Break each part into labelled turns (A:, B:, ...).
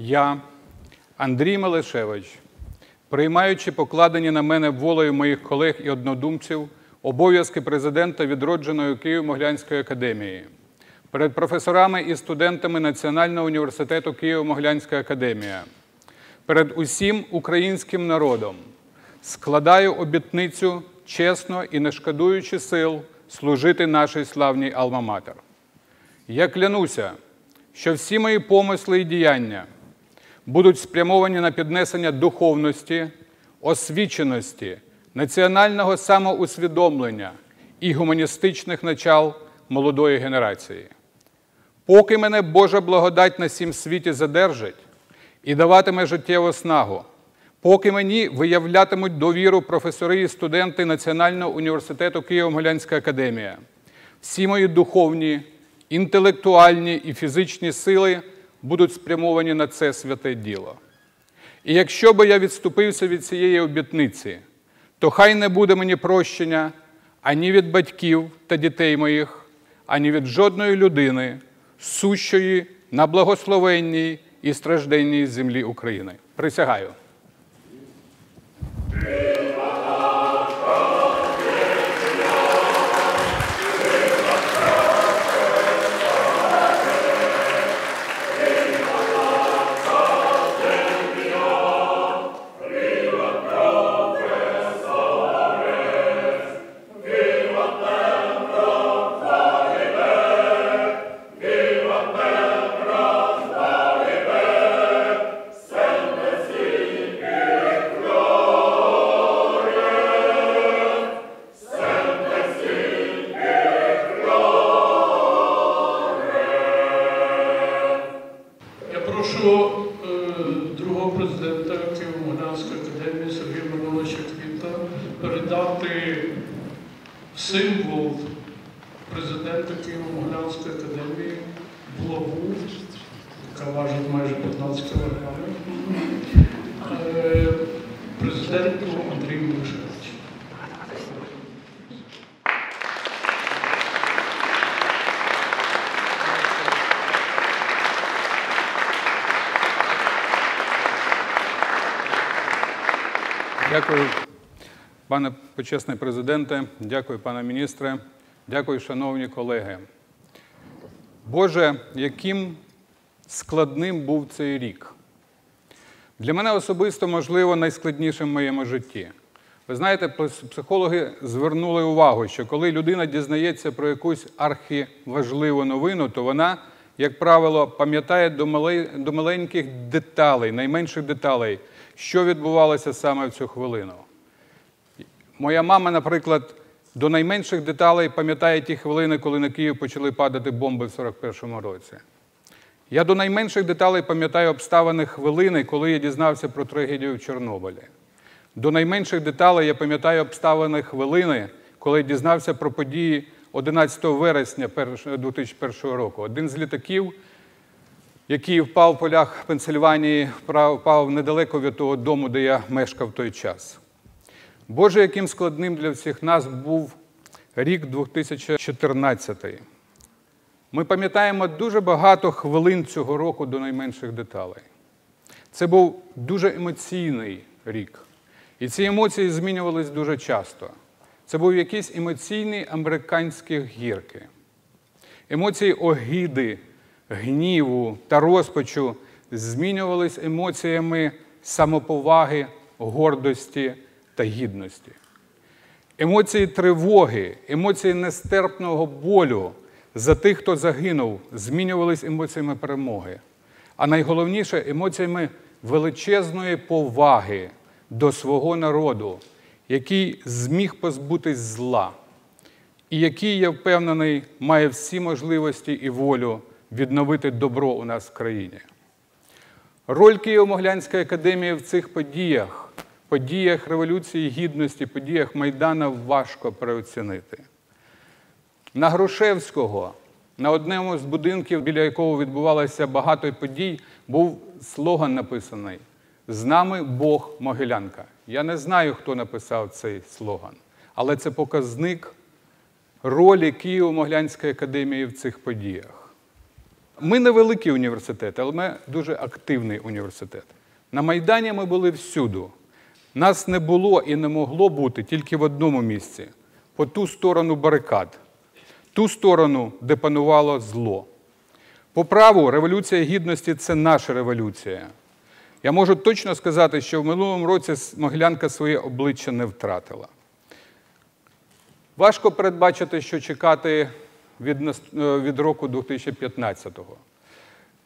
A: Я, Андрій Малишевич, приймаючи покладені на мене волею моїх колег і однодумців обов'язки президента відродженої Києво-Моглянської академії, перед професорами і студентами Національного університету Києво-Моглянська академія, перед усім українським народом складаю обітницю чесно і не шкодуючи сил служити нашій славній Алма-Матер. Я клянуся, що всі мої помисли і діяння будуть спрямовані на піднесення духовності, освіченості, національного самоусвідомлення і гуманістичних начал молодої генерації. Поки мене Божа благодать на сім світі задержить і даватиме життєву снагу, поки мені виявлятимуть довіру професори і студенти Національного університету Києво-Могилянська академія, всі мої духовні, інтелектуальні і фізичні сили будуть спрямовані на це святе діло. І якщо би я відступився від цієї обітниці, то хай не буде мені прощення ані від батьків та дітей моїх, ані від жодної людини, сущої на благословенній і стражденній землі України. Присягаю.
B: Мироновича передати символ президента Києво-Могилянської академії булаву, яка важить майже 15 кілограмів, е, президенту Андрію Мишевичу.
A: Дякую, пане почесний президенте, дякую, пане міністре, дякую, шановні колеги. Боже, яким складним був цей рік. Для мене особисто, можливо, найскладнішим в моєму житті. Ви знаєте, психологи звернули увагу, що коли людина дізнається про якусь архіважливу новину, то вона, як правило, пам'ятає до маленьких деталей, найменших деталей, що відбувалося саме в цю хвилину. Моя мама, наприклад, до найменших деталей пам'ятає ті хвилини, коли на Київ почали падати бомби в 41-му році. Я до найменших деталей пам'ятаю обставини хвилини, коли я дізнався про трагедію в Чорнобилі. До найменших деталей я пам'ятаю обставини хвилини, коли я дізнався про події 11 вересня перш- 2001 року. Один з літаків, який впав в полях Пенсильванії, впав недалеко від того дому, де я мешкав в той час. Боже, яким складним для всіх нас був рік 2014. Ми пам'ятаємо дуже багато хвилин цього року до найменших деталей. Це був дуже емоційний рік. І ці емоції змінювались дуже часто. Це був якийсь емоційний американські гірки. Емоції огиди, гніву та розпачу змінювались емоціями самоповаги, гордості та гідності. Емоції тривоги, емоції нестерпного болю за тих, хто загинув, змінювались емоціями перемоги. А найголовніше емоціями величезної поваги до свого народу, який зміг позбутись зла, і який, я впевнений, має всі можливості і волю відновити добро у нас в країні. Роль Києво-Моглянської академії в цих подіях, подіях Революції Гідності, подіях Майдана важко переоцінити. На Грушевського, на одному з будинків, біля якого відбувалося багато подій, був слоган написаний З нами Бог Могилянка. Я не знаю, хто написав цей слоган, але це показник ролі Києво-Моглянської академії в цих подіях. Ми невеликий університет, але ми дуже активний університет. На Майдані ми були всюду. Нас не було і не могло бути тільки в одному місці по ту сторону барикад, ту сторону, де панувало зло. По праву, Революція Гідності це наша революція. Я можу точно сказати, що в минулому році Могилянка своє обличчя не втратила. Важко передбачити, що чекати від, від року 2015-го.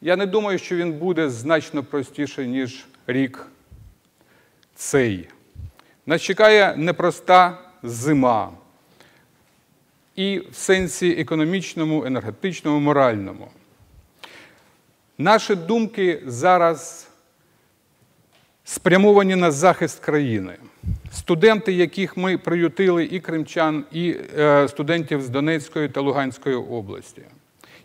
A: Я не думаю, що він буде значно простіший, ніж рік цей. Нас чекає непроста зима. І в сенсі економічному, енергетичному, моральному. Наші думки зараз спрямовані на захист країни. Студенти, яких ми приютили, і кримчан, і е, студентів з Донецької та Луганської області.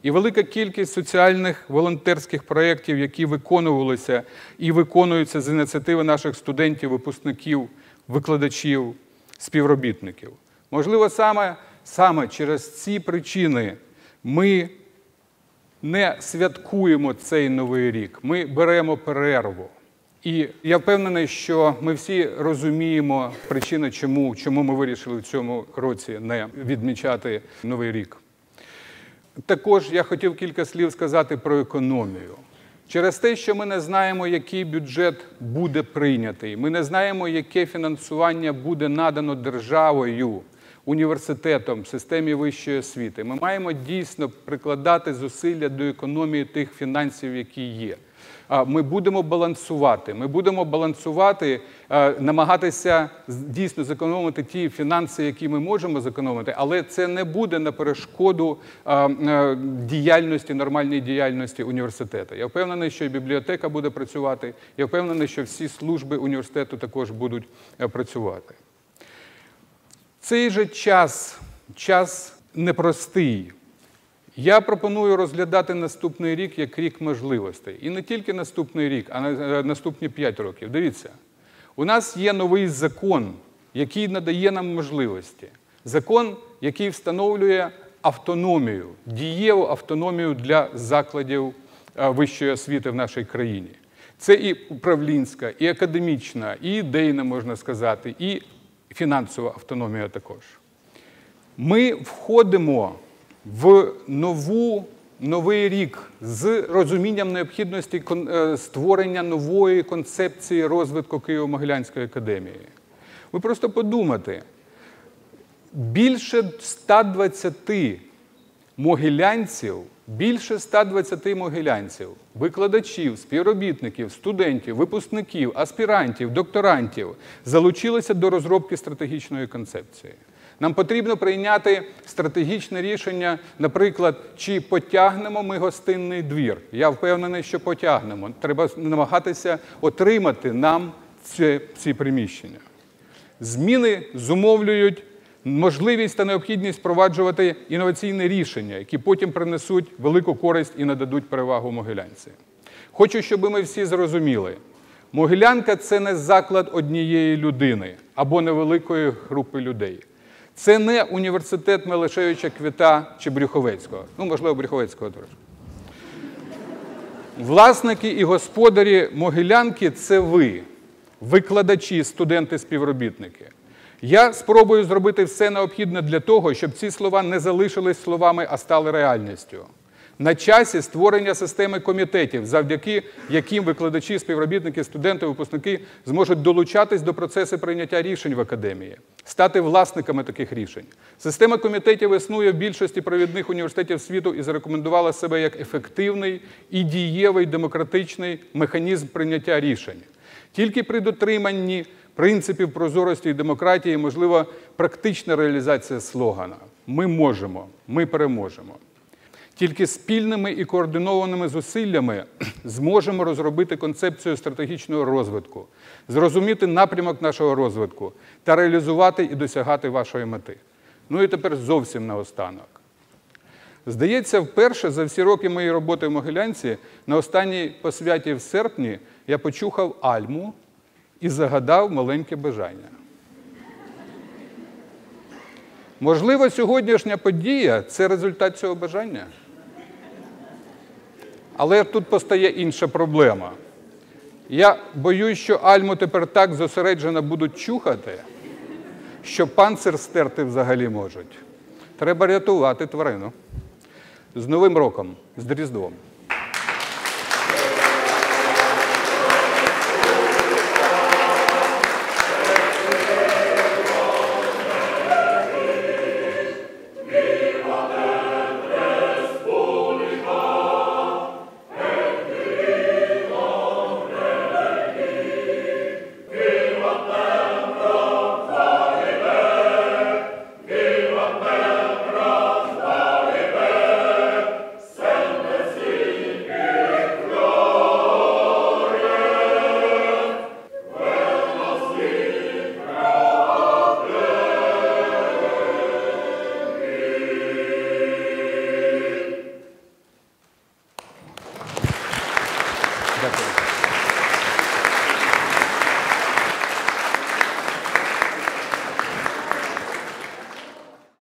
A: І велика кількість соціальних волонтерських проєктів, які виконувалися і виконуються з ініціативи наших студентів, випускників, викладачів, співробітників. Можливо, саме, саме через ці причини ми не святкуємо цей новий рік, ми беремо перерву. І я впевнений, що ми всі розуміємо причини, чому, чому ми вирішили в цьому році не відмічати новий рік. Також я хотів кілька слів сказати про економію. Через те, що ми не знаємо, який бюджет буде прийнятий, ми не знаємо, яке фінансування буде надано державою, університетом, системі вищої освіти. Ми маємо дійсно прикладати зусилля до економії тих фінансів, які є ми будемо балансувати. Ми будемо балансувати, намагатися дійсно зекономити ті фінанси, які ми можемо зекономити, але це не буде на перешкоду діяльності, нормальній діяльності університету. Я впевнений, що і бібліотека буде працювати. Я впевнений, що всі служби університету також будуть е, працювати. Цей же час, час непростий. Я пропоную розглядати наступний рік як рік можливостей. І не тільки наступний рік, а е, наступні 5 років. Дивіться, у нас є новий закон, який надає нам можливості. Закон, який встановлює автономію, дієву автономію для закладів е, вищої освіти в нашій країні. Це і управлінська, і академічна, і ідейна, можна сказати, і фінансова автономія також. Ми входимо в нову, новий рік з розумінням необхідності е, створення нової концепції розвитку Києво-Могилянської академії. Ви просто подумайте, більше 120 могилянців, більше 120 могилянців, викладачів, співробітників, студентів, випускників, аспірантів, докторантів залучилися до розробки стратегічної концепції. Нам потрібно прийняти стратегічне рішення, наприклад, чи потягнемо ми гостинний двір. Я впевнений, що потягнемо. Треба намагатися отримати нам ці, ці приміщення. Зміни зумовлюють можливість та необхідність впроваджувати інноваційні рішення, які потім принесуть велику користь і нададуть перевагу могилянці. Хочу, щоб ми всі зрозуміли. Могилянка це не заклад однієї людини або невеликої групи людей. Це не університет Мелешевича Квіта чи Брюховецького. Ну, можливо, Брюховецького трошки. Власники і господарі Могилянки це ви, викладачі, студенти, співробітники. Я спробую зробити все необхідне для того, щоб ці слова не залишились словами, а стали реальністю. На часі створення системи комітетів, завдяки яким викладачі, співробітники, студенти, випускники зможуть долучатись до процесу прийняття рішень в академії, стати власниками таких рішень. Система комітетів існує в більшості провідних університетів світу і зарекомендувала себе як ефективний і дієвий демократичний механізм прийняття рішень. Тільки при дотриманні принципів прозорості і демократії можлива практична реалізація слогана. Ми можемо, ми переможемо. Тільки спільними і координованими зусиллями зможемо розробити концепцію стратегічного розвитку, зрозуміти напрямок нашого розвитку та реалізувати і досягати вашої мети. Ну і тепер зовсім наостанок. Здається, вперше за всі роки моєї роботи в Могилянці на останній посвяті в серпні я почухав альму і загадав маленьке бажання. Можливо, сьогоднішня подія це результат цього бажання. Але тут постає інша проблема. Я боюсь, що Альму тепер так зосереджено будуть чухати, що панцир стерти взагалі можуть. Треба рятувати тварину. З Новим роком, з Різдвом.